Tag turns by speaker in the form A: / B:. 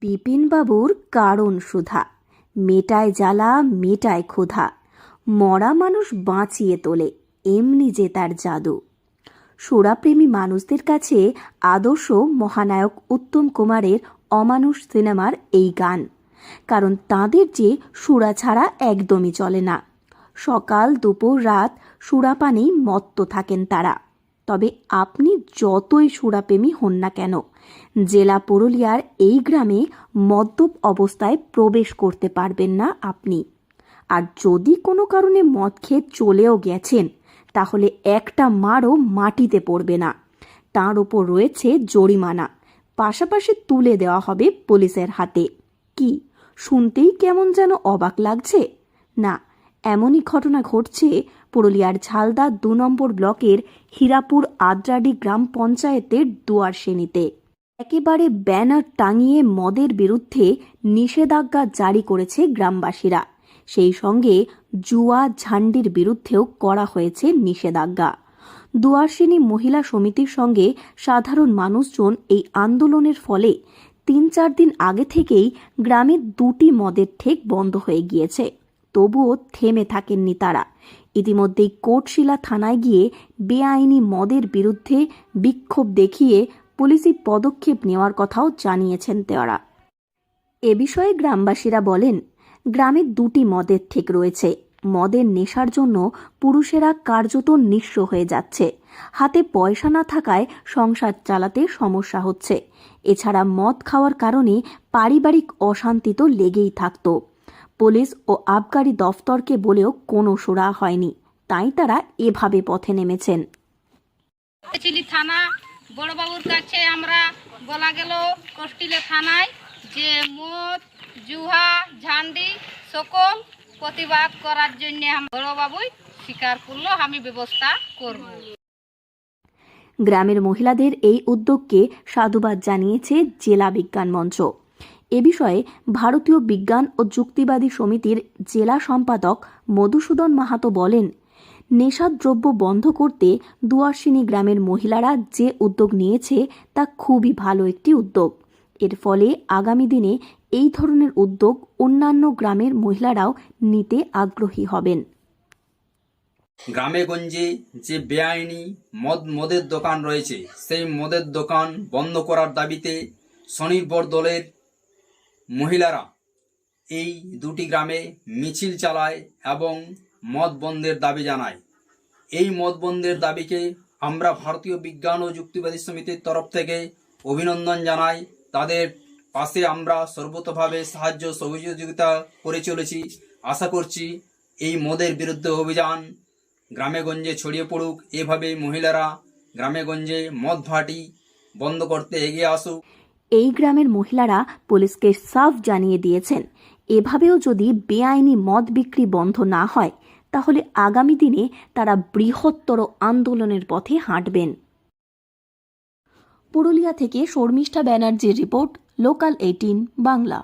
A: বিপিনবাবুর কারণ সুধা। মেটায় জ্বালা, মেটায় ক্ষুধা। মরা মানুষ বাঁচিয়ে তোলে, এমনি যে তার জাদু। সুরাপ্রেমী মানুষদের কাছে আদর্শ মহানায়ক উত্তম কুমারের অমানুষ সিনেমার এই গান। কারণ তাদের যে সুরা ছাড়া একদমই চলে না। সকাল, দুপুর, রাত সুরাপানেই মত্ত থাকেন তারা। তবে আপনি যতই সুরাপ্রেমী হন না কেন, জেলা পুরুলিয়ার এই গ্রামে মদ্যপ অবস্থায় প্রবেশ করতে পারবেন না আপনি। আর যদি কোনো কারণে মদ খেয়ে চলেও গেছেন, তাহলে একটা মারও মাটিতে পড়বে না। তার ওপর রয়েছে জরিমানা। পাশাপাশি তুলে দেওয়া হবে পুলিশের হাতে। কি, শুনতেই কেমন যেন অবাক লাগছে? না এমনই ঘটনা ঘটছে পুরুলিয়ার ঝালদা দু নম্বর ব্লকের হীরাপুর আদ্রাডি গ্রাম পঞ্চায়েতের দুয়ারসেনিতে একেবারে ব্যানার টাঙিয়ে মদের বিরুদ্ধে নিষেধাজ্ঞা জারি করেছে গ্রামবাসীরা। সেই সঙ্গে জুয়া ঝান্ডির বিরুদ্ধেও করা হয়েছে নিষেধাজ্ঞা। দুয়ারসেনী মহিলা সমিতির সঙ্গে সাধারণ মানুষজন এই আন্দোলনের ফলে তিন চার দিন আগে থেকেই গ্রামে দুটি মদের ঠেক বন্ধ হয়ে গিয়েছে। তবুও থেমে থাকেননি তারা। ইতিমধ্যেই কোটশিলা থানায় গিয়ে বেআইনি মদের বিরুদ্ধে বিক্ষোভ দেখিয়ে পুলিশি পদক্ষেপ নেওয়ার কথাও জানিয়েছেন তারা। এ বিষয়ে গ্রামবাসীরা বলেন, গ্রামে দুটি মদের ঠেক রয়েছে। মদের নেশার জন্য পুরুষেরা কার্যত নিঃস্ব হয়ে যাচ্ছে। হাতে পয়সা না থাকায় সংসার চালাতে সমস্যা হচ্ছে। এছাড়া মদ খাওয়ার কারণে পারিবারিক অশান্তি তো লেগেই থাকতো। পুলিশ ও আবগারি দফতরকে বলেও কোনো সুরা হয়নি। তাই তারা এভাবে পথে নেমেছেন।
B: থানা বড়বাবুর কাছে আমরা বলা গেল কষ্টিলে থানায় যে মদ জুহা ঝান্ডি সকল প্রতিবাদ করার জন্য বড়বাবুই স্বীকার করল আমি ব্যবস্থা করব।
A: গ্রামের মহিলাদের এই উদ্যোগকে সাধুবাদ জানিয়েছে জেলা বিজ্ঞান মঞ্চ। এ বিষয়ে ভারতীয় বিজ্ঞান ও যুক্তিবাদী সমিতির জেলা সম্পাদক মধুসূদন মাহাতো বলেন, নেশাদ্রব্য বন্ধ করতে দুয়ারসিনী গ্রামের মহিলারা যে উদ্যোগ নিয়েছে তা খুবই ভালো একটি উদ্যোগ। এর ফলে আগামী দিনে এই ধরনের উদ্যোগ অন্যান্য গ্রামের মহিলারাও নিতে আগ্রহী হবেন।
C: গ্রামে গঞ্জে যে বেআইনি মদ, মদের দোকান রয়েছে, সেই মদের দোকান বন্ধ করার দাবিতে স্বনির্ভর দলের মহিলারা এই দুটি গ্রামে মিছিল চালায় এবং মদ বন্ধের দাবি জানায়। এই মদ বন্ধের দাবিকে আমরা ভারতীয় বিজ্ঞান ও যুক্তিবাদী সমিতির তরফ থেকে অভিনন্দন জানাই। তাদের পাশে আমরা সর্বতভাবে সাহায্য সহযোগিতা করে চলেছি। আশা করছি এই মদের বিরুদ্ধে অভিযান গ্রামে গঞ্জে ছড়িয়ে পড়ুক। এভাবে মহিলারা গ্রামে গঞ্জে মদ ভাটি বন্ধ করতে এগিয়ে আসুক।
A: এই গ্রামের মহিলারা পুলিশকে সাফ জানিয়ে দিয়েছেন। এভাবেও যদি বেআইনি মদ বিক্রি বন্ধ না হয়, তাহলে আগামী দিনে তারা বৃহত্তর আন্দোলনের পথে হাঁটবেন। পুরুলিয়া থেকে শর্মিষ্ঠা ব্যানার্জির রিপোর্ট, লোকাল এইটিন, বাংলা।